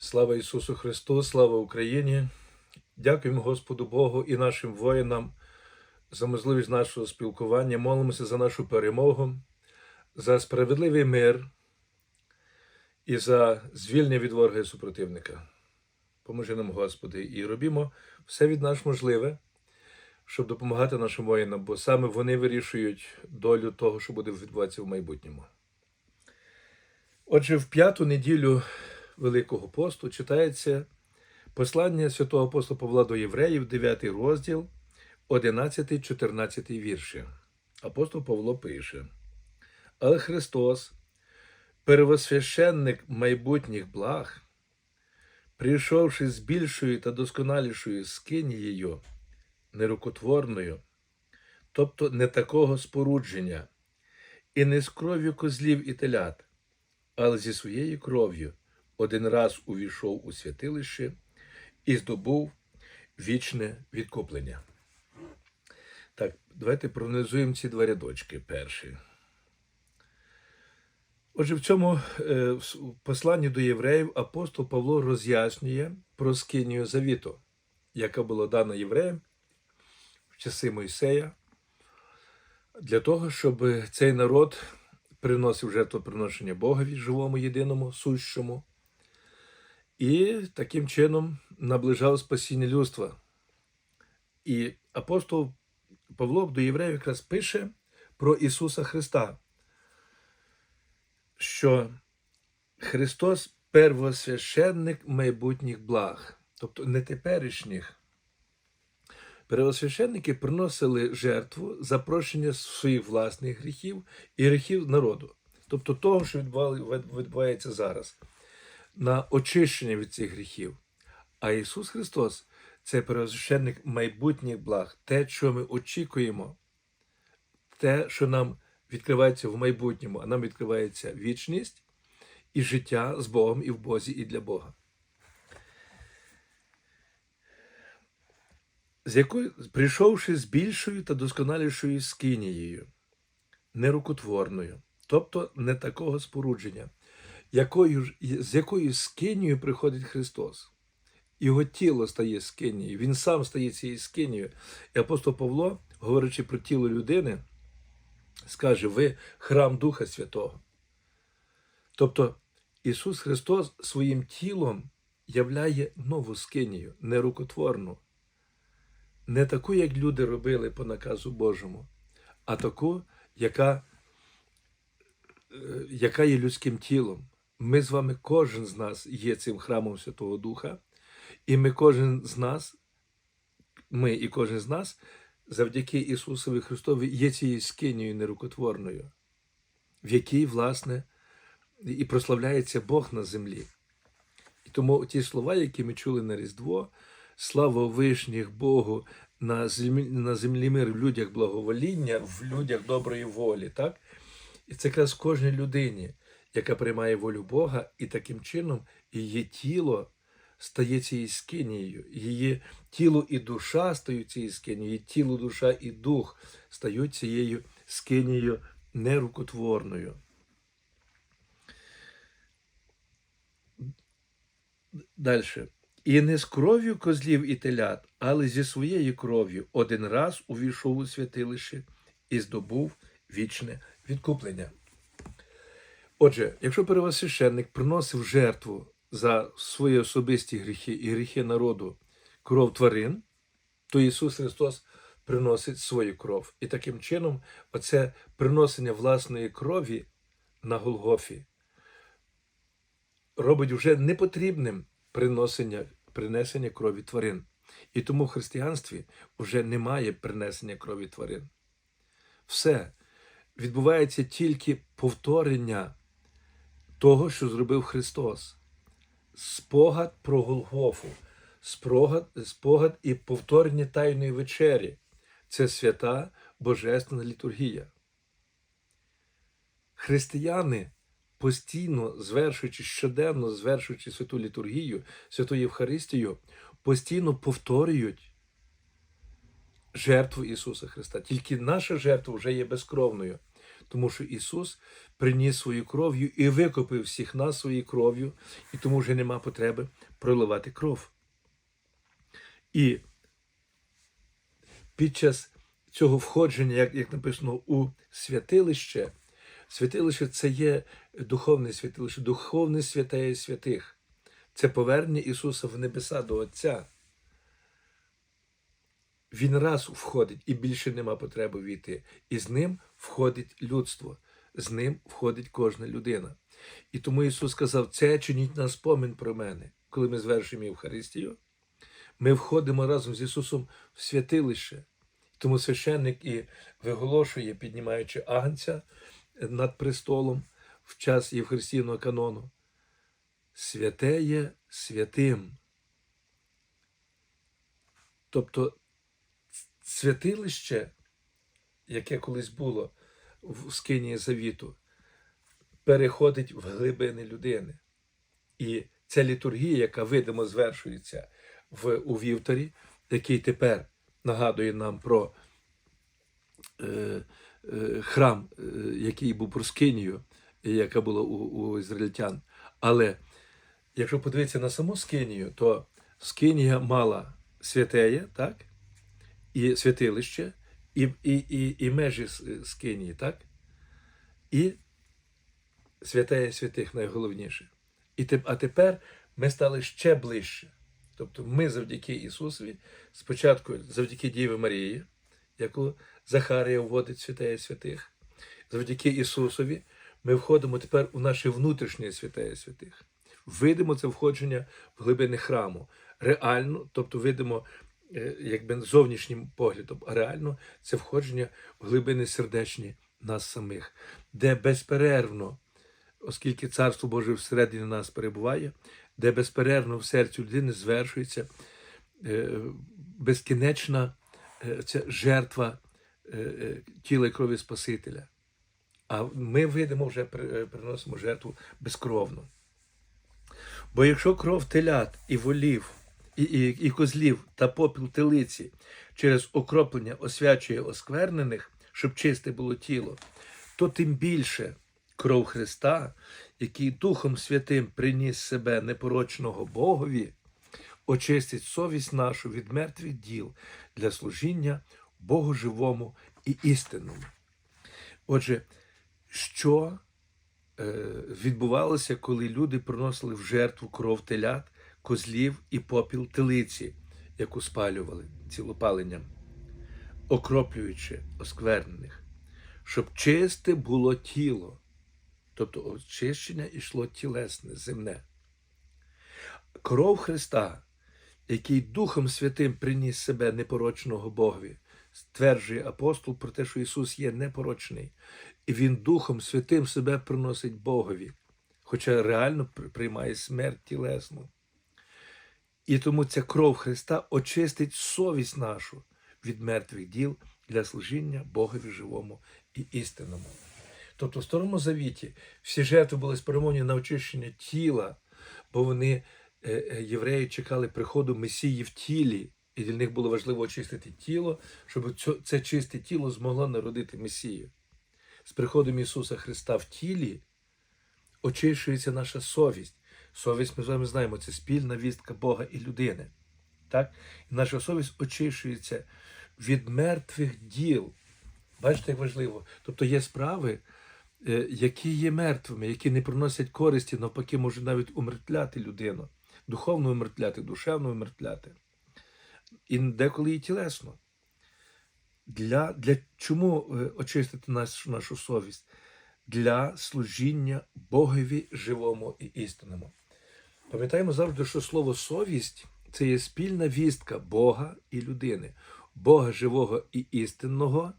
Слава Ісусу Христу, слава Україні! Дякуємо Господу Богу і нашим воїнам за можливість нашого спілкування. Молимося за нашу перемогу, за справедливий мир і за звільнення від ворога і супротивника. Поможи нам, Господи, і робімо все від нас можливе, щоб допомагати нашим воїнам, бо саме вони вирішують долю того, що буде відбуватися в майбутньому. Отже, в п'яту неділю Великого посту читається послання святого апостола Павла до Євреїв, 9 розділ, 11-14 вірші. Апостол Павло пише: Але Христос, первосвященник майбутніх благ, прийшовши з більшою та досконалішою скинією, нерукотворною, тобто не такого спорудження, і не з кров'ю козлів і телят, але зі своєю кров'ю один раз увійшов у святилище і здобув вічне відкуплення. Так, давайте проаналізуємо ці два рядочки перші. Отже, в цьому е, посланні до євреїв апостол Павло роз'яснює про скинію завіту, яка була дана євреям в часи Мойсея, для того, щоб цей народ приносив жертвоприношення Богові, живому, єдиному, сущому, і таким чином наближав спасіння людства. І апостол Павло до євреїв якраз пише про Ісуса Христа, що Христос первосвященник майбутніх благ, тобто не теперішніх. Первосвященники приносили жертву за прощення своїх власних гріхів і гріхів народу, тобто того, що відбувається зараз, на очищення від цих гріхів. А Ісус Христос це первосвященник майбутніх благ, те, що ми очікуємо, те, що нам відкривається в майбутньому, а нам відкривається вічність і життя з Богом і в Бозі, і для Бога. З якою, прийшовши з більшою та досконалішою скинією, нерукотворною, тобто не такого спорудження, якою, з якою скинією приходить Христос. Його тіло стає скинією, він сам стає цією скинією. І апостол Павло, говорячи про тіло людини, скаже: ви храм Духа Святого. Тобто Ісус Христос своїм тілом являє нову скинію, нерукотворну. Не таку, як люди робили по наказу Божому, а таку, яка, е, яка є людським тілом. Ми з вами, кожен з нас є цим храмом Святого Духа, і ми кожен з нас, ми і кожен з нас, завдяки Ісусові Христові, є цією скинією нерукотворною, в якій, власне, і прославляється Бог на землі. І тому ті слова, які ми чули на Різдво, слава вишніх Богу, на землі, на землі мир в людях благовоління, в людях доброї волі. Так? І це якраз кожній людині, яка приймає волю Бога, і таким чином її тіло стає цією скинією, її тіло і душа стають цією скинією, її тіло, душа і дух стають цією скинією нерукотворною. Далі. І не з кров'ю козлів і телят, але зі своєю кров'ю один раз увійшов у святилище і здобув вічне відкуплення. Отже, якщо первосвященник приносив жертву за свої особисті гріхи і гріхи народу кров тварин, то Ісус Христос приносить свою кров. І таким чином, оце приносення власної крові на Голгофі робить вже непотрібним приносення, принесення крові тварин. І тому в християнстві вже немає принесення крові тварин. Все відбувається тільки повторення того, що зробив Христос. Спогад про Голгофу, спогад, спогад і повторення Тайної вечері. Це свята Божественна літургія. Християни постійно звершуючи щоденно, звершуючи святу літургію, святу Євхаристію, постійно повторюють жертву Ісуса Христа. Тільки наша жертва вже є безкровною, тому що Ісус приніс свою кров'ю і викупив всіх нас своєю кров'ю, і тому вже нема потреби проливати кров. І під час цього входження, як, як написано у святилище, святилище це є духовне святилище, духовне святеє святих. Це повернення Ісуса в небеса до Отця. Він раз входить і більше нема потреби війти. І з ним входить людство, з ним входить кожна людина. І тому Ісус сказав: це чиніть на спомин про мене, коли ми звершуємо Євхаристію. Ми входимо разом з Ісусом в святилище. Тому священник і виголошує, піднімаючи агнця над престолом в час Євхаристійного канону. Святе є святим. Тобто святилище, яке колись було в скинії завіту, переходить в глибини людини. І ця літургія, яка видимо звершується в, у вівторі, який тепер нагадує нам про е, е, храм, е, який був про скинію, яка була у, у ізраїльтян. Але якщо подивитися на саму скинію, то скинія мала святеє, так? І святилище, і, і, і, і межі скинії, так? І святеє святих найголовніше. І а тепер ми стали ще ближче. Тобто ми завдяки Ісусові, спочатку завдяки Діві Марії, яку Захарія вводить святеє святих, завдяки Ісусові, ми входимо тепер у наше внутрішнє святеє святих. Видимо це входження в глибини храму. Реально, тобто видимо якби зовнішнім поглядом, а реально це входження в глибини сердечні нас самих, де безперервно, оскільки Царство Боже всередині нас перебуває, де безперервно в серці людини звершується е, безкінечна е, ця жертва е, е, тіла і крові Спасителя. А ми видимо вже е, приносимо жертву безкровну. Бо якщо кров телят і волів, і, і, і козлів та попіл телиці через окроплення освячує осквернених, щоб чисте було тіло, то тим більше кров Христа, який Духом Святим приніс себе непорочного Богові, очистить совість нашу від мертвих діл для служіння Богу живому і істинному. Отже, що е, відбувалося, коли люди приносили в жертву кров телят, козлів і попіл телиці, яку спалювали цілопаленням, окроплюючи осквернених, щоб чисте було тіло, тобто очищення йшло тілесне, земне. Кров Христа, який Духом Святим приніс себе непорочного Богові, стверджує апостол про те, що Ісус є непорочний, і Він Духом Святим себе приносить Богові, хоча реально приймає смерть тілесну. І тому ця кров Христа очистить совість нашу від мертвих діл для служіння Богові живому і істинному. Тобто в Старому Завіті всі жертви були спрямовані на очищення тіла, бо вони, е, е, євреї, чекали приходу Месії в тілі, і для них було важливо очистити тіло, щоб це чисте тіло змогло народити Месію. З приходом Ісуса Христа в тілі очищується наша совість. Совість, ми з вами знаємо, це спільна вістка Бога і людини. Так? І наша совість очищується від мертвих діл. Бачите, як важливо. Тобто є справи, е, які є мертвими, які не приносять користі, навпаки, можуть навіть умертвляти людину, духовно умертвляти, душевно умертвляти. І деколи і тілесно. Для, для чому е, очистити нашу, нашу совість? Для служіння Богові живому і істинному. Пам'ятаємо завжди, що слово совість це є спільна вістка Бога і людини, Бога живого і істинного,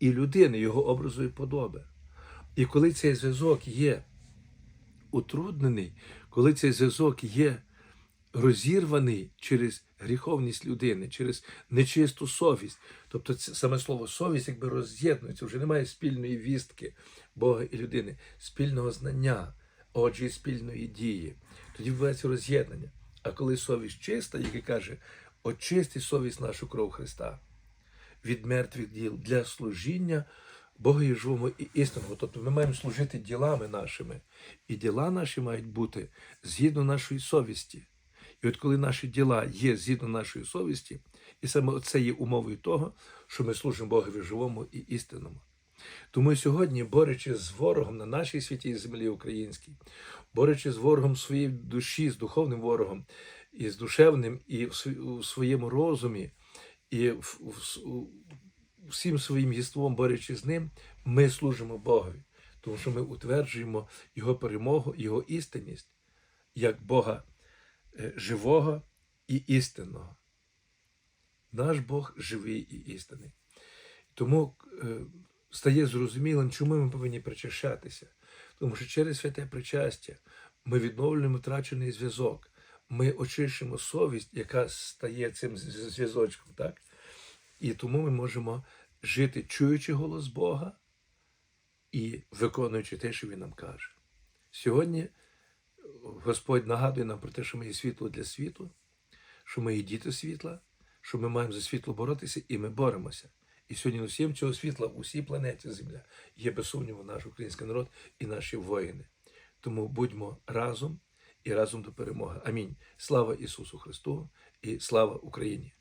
і людини, його образу і подоби. І коли цей зв'язок є утруднений, коли цей зв'язок є розірваний через гріховність людини, через нечисту совість. Тобто це саме слово совість якби роз'єднується, вже немає спільної вістки Бога і людини, спільного знання, отже, і спільної дії. Тоді відбувається роз'єднання. А коли совість чиста, який каже, очисти совість нашу кров Христа від мертвих діл для служіння Богові живому і істинному. Тобто ми маємо служити ділами нашими. І діла наші мають бути згідно нашої совісті. І от коли наші діла є згідно нашої совісті, і саме це є умовою того, що ми служимо Богові живому і істинному. Тому сьогодні, борючи з ворогом на нашій святій землі українській, борючи з ворогом своєї душі, з духовним ворогом, і з душевним, і в своєму розумі, і в- в всім своїм єством, борючи з ним, ми служимо Богові, тому що ми утверджуємо Його перемогу, Його істинність як Бога живого і істинного. Наш Бог живий і істинний. Тому е, стає зрозумілим, чому ми повинні причащатися. Тому що через святе причастя ми відновлюємо втрачений зв'язок. Ми очищуємо совість, яка стає цим зв'язочком. Так? І тому ми можемо жити, чуючи голос Бога і виконуючи те, що Він нам каже. Сьогодні Господь нагадує нам про те, що ми є світло для світу, що ми є діти світла, що ми маємо за світло боротися, і ми боремося. І сьогодні усім цього світла, в усій планеті Земля є без сумніву наш український народ і наші воїни. Тому будьмо разом і разом до перемоги. Амінь. Слава Ісусу Христу і слава Україні!